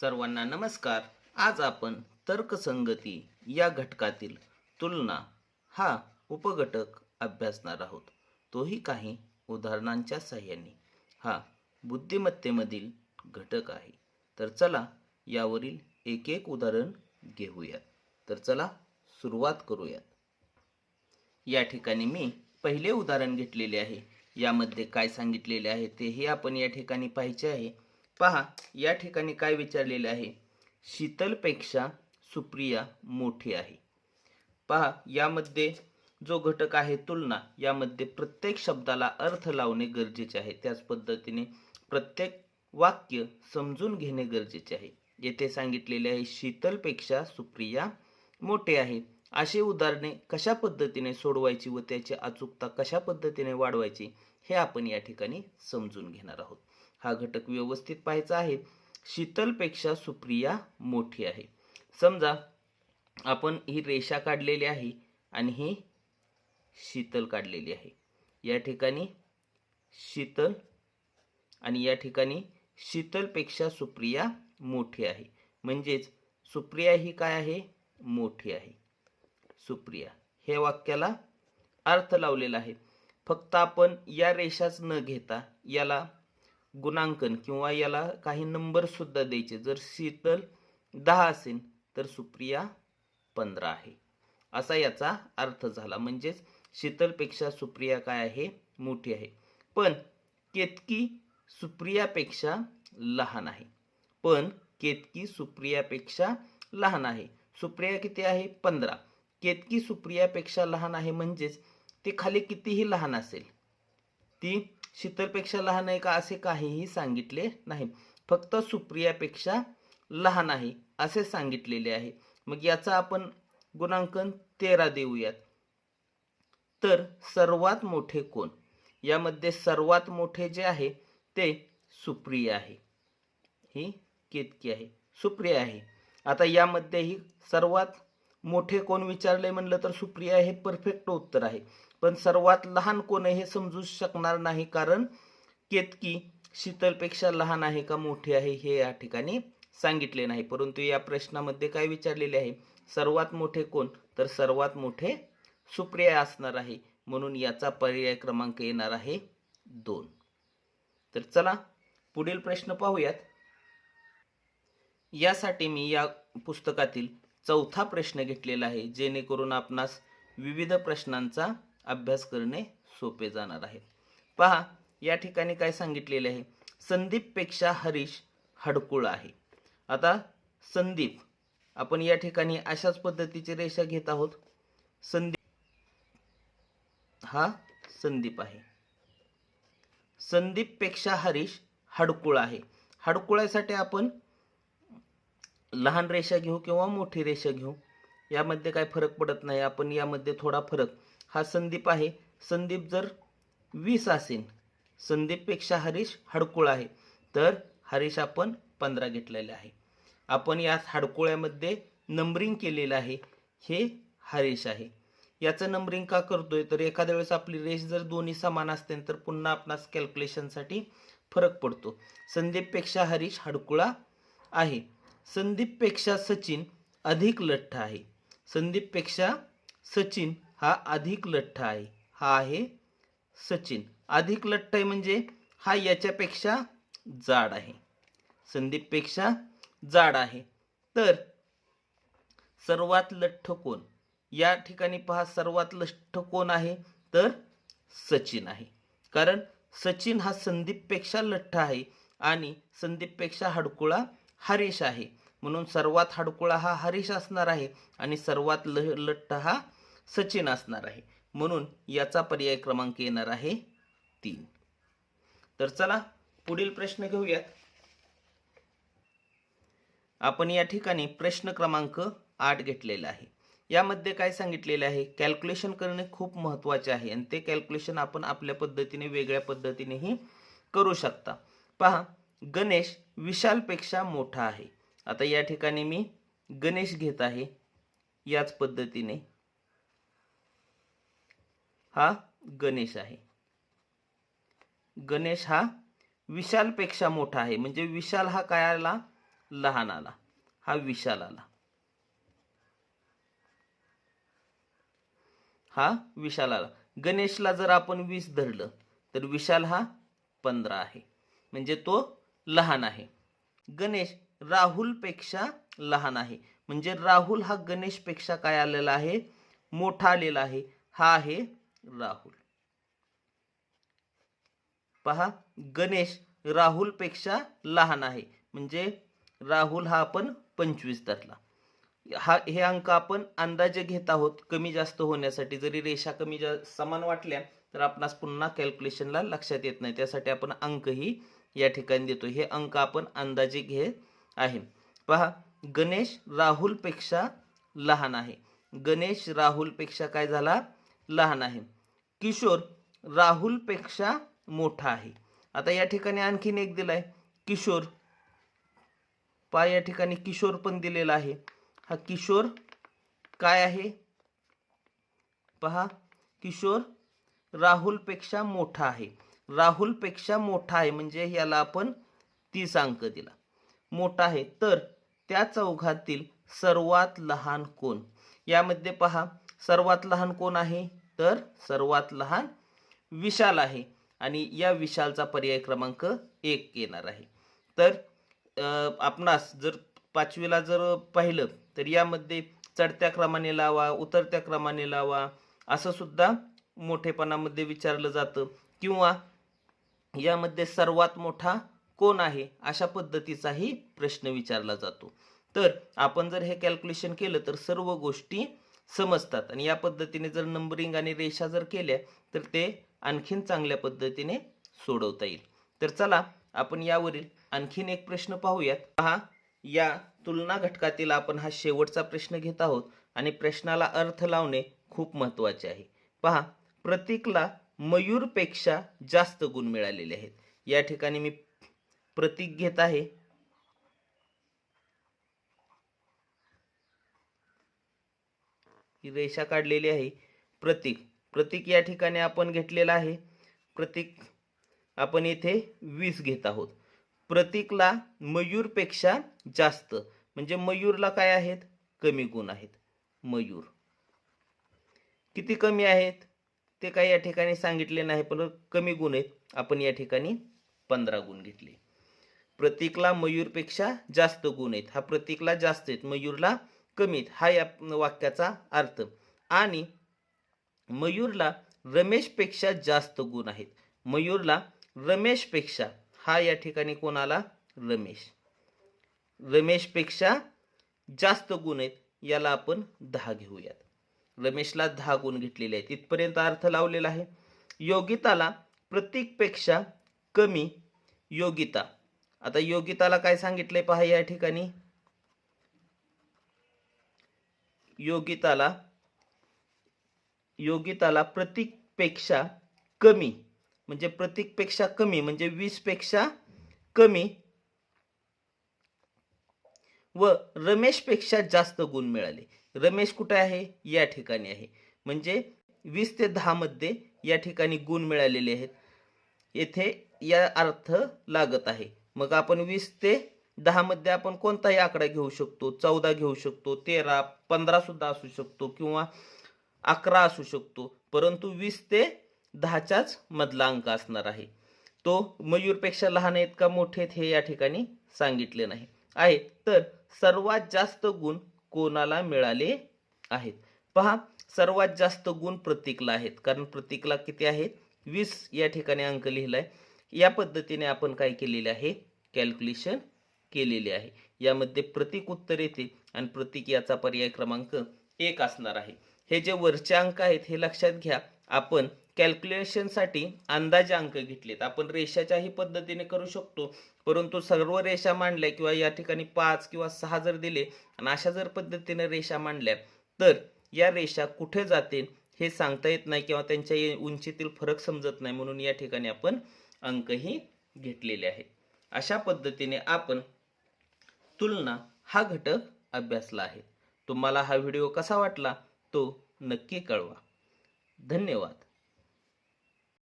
सर्वांना नमस्कार. आज आपण तर्कसंगती या घटकातील तुलना हा उपघटक अभ्यासणार आहोत. तोही काही उदाहरणांच्या साह्याने हा बुद्धिमत्तेमधील घटक आहे. तर चला यावरील एक एक उदाहरण घेऊयात. तर चला सुरुवात करूयात. या ठिकाणी मी पहिले उदाहरण घेतलेले आहे. यामध्ये काय सांगितलेले आहे तेही आपण या ठिकाणी पाहायचे आहे. पहा या ठिकाणी काय विचारलेले आहे? शीतलपेक्षा सुप्रिया मोठी आहे. पहा यामध्ये जो घटक आहे तुलना यामध्ये प्रत्येक शब्दाला अर्थ लावणे गरजेचे आहे. त्याच पद्धतीने प्रत्येक वाक्य समजून घेणे गरजेचे आहे. येथे सांगितलेले आहे शीतलपेक्षा सुप्रिया मोठे आहे. अशी उदाहरणे कशा पद्धतीने सोडवायची व त्याची अचूकता कशा पद्धतीने वाढवायची हे आपण या ठिकाणी समजून घेणार आहोत. हा घटक व्यवस्थित पाहायचा आहे. शीतलपेक्षा सुप्रिया मोठी आहे. समजा आपण ही रेषा काढलेली आहे आणि ही शीतल काढलेली आहे. या ठिकाणी शीतल आणि या ठिकाणी शीतलपेक्षा सुप्रिया मोठी आहे. म्हणजेच सुप्रिया ही काय आहे? मोठी आहे. सुप्रिया. हे वाक्याला अर्थ लावलेला आहे. फक्त आपण या रेषाच न घेता याला गुणांकन किंवा याला काही नंबरसुद्धा द्यायचे. जर शीतल दहा असेल तर सुप्रिया पंधरा आहे. असा याचा अर्थ झाला. म्हणजेच शीतलपेक्षा सुप्रिया काय आहे? मोठी आहे. पण केतकी सुप्रियापेक्षा लहान आहे. पण केतकी सुप्रियापेक्षा लहान आहे. सुप्रिया किती आहे? पंधरा. केतकी सुप्रियापेक्षा लहान आहे म्हणजेच ती खाली कितीही लहान असेल ती शीतलपेक्षा लहान आहे का असे काहीही सांगितले नाही. फक्त सुप्रियापेक्षा लहान आहे असे सांगितलेले आहे. मग याचा आपण गुणांकन तेरा देऊयात. तर सर्वात मोठे कोण? यामध्ये सर्वात मोठे जे आहे ते सुप्रिया आहे. ही केतकी आहे. सुप्रिया आहे. आता यामध्येही सर्वात मोठे कोण विचारले म्हणलं तर सुप्रिया हे परफेक्ट उत्तर आहे. पण सर्वात लहान कोण हे समजू शकणार नाही कारण केतकी शीतलपेक्षा लहान आहे का मोठी आहे हे या ठिकाणी सांगितले नाही. परंतु या प्रश्नामध्ये काय विचारलेले आहे? सर्वात मोठे कोण? तर सर्वात मोठे सुप्रिया असणार आहे. म्हणून याचा पर्याय क्रमांक येणार आहे दोन. तर चला पुढील प्रश्न पाहूयात. यासाठी मी या पुस्तकातील चौथा प्रश्न घेतलेला आहे जेणेकरून आपणास विविध प्रश्नांचा अभ्यास करणे सोपे जाणार आहे. पहा या ठिकाणी काय सांगितलेले आहे? संदीपपेक्षा हरीश हडकुळ आहे. आता संदीप आपण या ठिकाणी अशाच पद्धतीची रेषा घेत आहोत. संदीप हा संदीप आहे. संदीपपेक्षा हरीश हडकुळ आहे. हडकुळासाठी आपण लहान रेषा घेऊ किंवा मोठी रेषा घेऊ? यामध्ये काय फरक पडत नाही. आपण यामध्ये थोडा फरक हा संदीप आहे. संदीप जर वीस असेल संदीपपेक्षा हरीश हडकुळ आहे. तर हरीश आपण पंधरा घेतलेला आहे. आपण या हडकुळ्यामध्ये नंबरिंग केलेलं आहे. हे हरीश आहे. याचं नंबरिंग का करतोय? तर एखाद्या वेळेस आपली रेष जर दोन्ही समान असते तर पुन्हा आपणास कॅल्क्युलेशनसाठी फरक पडतो. संदीपपेक्षा हरीश हडकुळा आहे. संदीपपेक्षा सचिन अधिक लठ्ठ आहे. संदीपपेक्षा सचिन हा अधिक लठ्ठ आहे. हा आहे सचिन. अधिक लठ्ठ आहे म्हणजे हा याच्यापेक्षा जाड आहे. संदीपपेक्षा जाड आहे. तर सर्वात लठ्ठ कोण? या ठिकाणी पहा सर्वात लठ्ठ कोण आहे? तर सचिन आहे. कारण सचिन हा संदीपपेक्षा लठ्ठ आहे आणि संदीपपेक्षा हडकुळा हरीश आहे. म्हणून सर्वात हडकुळा हा हरीश असणार आहे आणि सर्वात ल लठ्ठ हा सचिन असणार आहे. म्हणून याचा पर्याय क्रमांक येणार आहे तीन. तर चला पुढील प्रश्न घेऊयात. आपण या ठिकाणी प्रश्न क्रमांक आठ घेतलेला आहे. यामध्ये काय सांगितलेले आहे? कॅल्क्युलेशन करणे खूप महत्त्वाचे आहे आणि ते कॅल्क्युलेशन आपण आपल्या पद्धतीने वेगळ्या पद्धतीनेही करू शकता. पहा गणेश विशालपेक्षा मोठा आहे. आता या ठिकाणी मी गणेश घेत आहे. याच पद्धतीने. हा गणेश आहे. गणेश हा विशालपेक्षा मोठा आहे. म्हणजे विशाल हा काय आला? लहान आला. हा विशाल आला. हा विशाल आला. गणेशला जर आपण वीस धरलं तर विशाल हा पंधरा आहे. म्हणजे तो लहान आहे. गणेश राहुलपेक्षा लहान आहे. म्हणजे राहुल हा गणेशपेक्षा काय आलेला आहे? मोठा आलेला आहे. हा आहे राहुल. पहा गणेश राहुलपेक्षा लहान आहे. म्हणजे राहुल हा आपण पंचवीस धरला. हा हे अंक आपण अंदाजे घेत आहोत. कमी जास्त होण्यासाठी जरी रेषा कमी जा समान वाटल्या तर आपणास पुन्हा कॅल्क्युलेशनला लक्षात येत नाही. त्यासाठी आपण अंकही या ठिकाणी देतो हे अंक आपण अंदाजे घेत आहे. पहा गणेश राहुलपेक्षा लहान आहे. गणेश राहुलपेक्षा काय झाला? लहान आहे. किशोर राहुलपेक्षा मोठा आहे. आता या ठिकाणी आणखीन एक दिलाय. किशोर पा या ठिकाणी किशोर पण दिलेला आहे. हा किशोर काय आहे? पहा किशोर राहुलपेक्षा मोठा आहे. राहुलपेक्षा मोठा आहे म्हणजे याला आपण तीस अंक दिला. मोठा आहे. तर त्या चौघातील सर्वात लहान कोण? यामध्ये पहा सर्वात लहान कोण आहे? तर सर्वात लहान विशाल आहे. आणि या विशालचा पर्याय क्रमांक एक येणार आहे. तर आपणास जर पाचवीला जर पाहिलं तर यामध्ये चढत्या क्रमाने लावा उतरत्या क्रमाने लावा असं सुद्धा मोठेपणामध्ये विचारलं जातं. किंवा यामध्ये सर्वात मोठा कोण आहे अशा पद्धतीचाही प्रश्न विचारला जातो. तर आपण जर हे कॅल्क्युलेशन केलं तर सर्व गोष्टी समजतात. आणि या पद्धतीने जर नंबरिंग आणि रेषा जर केल्या तर ते आणखीन चांगल्या पद्धतीने सोडवता येईल. तर चला आपण यावरील आणखीन एक प्रश्न पाहूयात. पहा या तुलना घटकातील आपण हा शेवटचा प्रश्न घेत आहोत आणि प्रश्नाला अर्थ लावणे खूप महत्त्वाचे आहे. पहा प्रतीकला मयूरपेक्षा जास्त गुण मिळालेले आहेत. या ठिकाणी मी प्रतीक घेत आहे. ही रेषा काढलेली आहे. प्रतीक. प्रतीक या ठिकाणी आपण घेतलेला आहे. प्रतीक आपण येथे वीस घेत आहोत. प्रतीकला मयूरपेक्षा जास्त. म्हणजे मयूरला काय आहेत? कमी गुण आहेत. मयूर. किती कमी आहेत? ते काही या ठिकाणी सांगितले नाही पण कमी गुण आहेत. आपण या ठिकाणी पंधरा गुण घेतले. प्रतीकला मयूरपेक्षा जास्त गुण आहेत. हा प्रतीकला जास्त आहेत. मयूरला कमीत हा या वाक्याचा अर्थ. आणि मयूरला रमेशपेक्षा जास्त गुण आहेत. मयूरला रमेशपेक्षा हा या ठिकाणी कोणाला? रमेश. रमेशपेक्षा जास्त गुण आहेत याला आपण दहा घेऊयात. रमेशला दहा गुण घेतलेले आहेत. इथपर्यंत अर्थ लावलेला आहे. योगिताला प्रतीकपेक्षा कमी योगिता. आता योगिताला काय सांगितलंय पहा या ठिकाणी. योगिताला योगिताला प्रतीकपेक्षा कमी म्हणजे प्रतीकपेक्षा कमी म्हणजे वीसपेक्षा कमी व रमेशपेक्षा जास्त गुण मिळाले. रमेश कुठे आहे? या ठिकाणी आहे. म्हणजे वीस ते दहामध्ये या ठिकाणी गुण मिळालेले आहेत. येथे या अर्थ लागत आहे. मग आपण वीस ते दहामध्ये आपण कोणताही आकडा घेऊ शकतो चौदा घेऊ शकतो तेरा पंधरा सुद्धा असू शकतो किंवा अकरा असू शकतो. परंतु वीस ते दहाच्याच मधला अंक असणार आहे. तो मयूरपेक्षा लहान आहेत का मोठे आहेत हे या ठिकाणी सांगितले नाही. आहे. तर सर्वात जास्त गुण कोणाला मिळाले आहेत? पहा सर्वात जास्त गुण प्रतीकला आहेत. कारण प्रतीकला किती आहेत? वीस या ठिकाणी अंक लिहिलाय. या पद्धतीने आपण काय केलेले आहे? कॅल्क्युलेशन केलेले आहे. यामध्ये प्रतीक उत्तर येते आणि प्रतीक याचा पर्याय क्रमांक एक असणार आहे. हे जे वरचे अंक आहेत हे लक्षात घ्या. आपण कॅल्क्युलेशनसाठी अंदाजे अंक घेतलेत. आपण रेषाच्याही पद्धतीने करू शकतो. परंतु सर्व रेषा मांडल्या किंवा या ठिकाणी पाच किंवा सहा जर दिले आणि अशा जर पद्धतीने रेषा मांडल्या तर या रेषा कुठे जातील हे सांगता येत नाही किंवा त्यांच्या उंचीतील फरक समजत नाही म्हणून या ठिकाणी आपण अंकही घेतलेले आहेत. अशा पद्धतीने आपण तुलना हा घटक अभ्यासला आहे. तुम्हाला हा व्हिडिओ कसा वाटला तो नक्की कळवा. धन्यवाद.